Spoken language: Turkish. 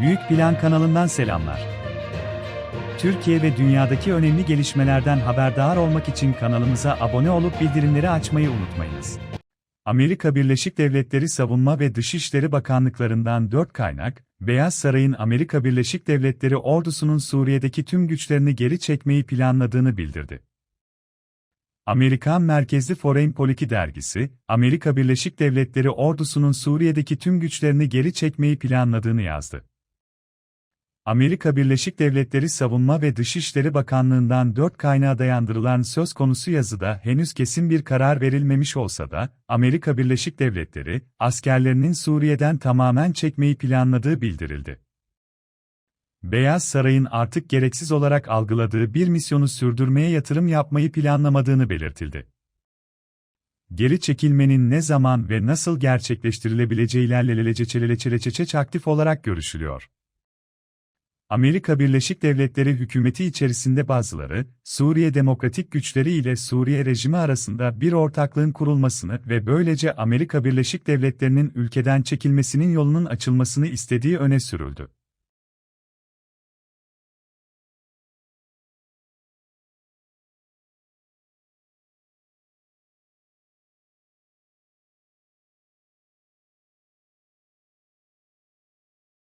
Büyük Plan kanalından selamlar. Türkiye ve dünyadaki önemli gelişmelerden haberdar olmak için kanalımıza abone olup bildirimleri açmayı unutmayınız. Amerika Birleşik Devletleri Savunma ve Dışişleri Bakanlıklarından 4 kaynak, Beyaz Saray'ın Amerika Birleşik Devletleri ordusunun Suriye'deki tüm güçlerini geri çekmeyi planladığını bildirdi. Amerikan merkezli Foreign Policy dergisi, Amerika Birleşik Devletleri ordusunun Suriye'deki tüm güçlerini geri çekmeyi planladığını yazdı. Amerika Birleşik Devletleri Savunma ve Dışişleri Bakanlığı'ndan dört kaynağa dayandırılan söz konusu yazıda henüz kesin bir karar verilmemiş olsa da, Amerika Birleşik Devletleri, askerlerinin Suriye'den tamamen çekmeyi planladığı bildirildi. Beyaz Saray'ın artık gereksiz olarak algıladığı bir misyonu sürdürmeye yatırım yapmayı planlamadığını belirtildi. Geri çekilmenin ne zaman ve nasıl gerçekleştirilebileceğiyle leleceçeleleçeleçeçeç aktif olarak görüşülüyor. Amerika Birleşik Devletleri hükümeti içerisinde bazıları, Suriye Demokratik Güçleri ile Suriye rejimi arasında bir ortaklığın kurulmasını ve böylece Amerika Birleşik Devletleri'nin ülkeden çekilmesinin yolunun açılmasını istediği öne sürüldü.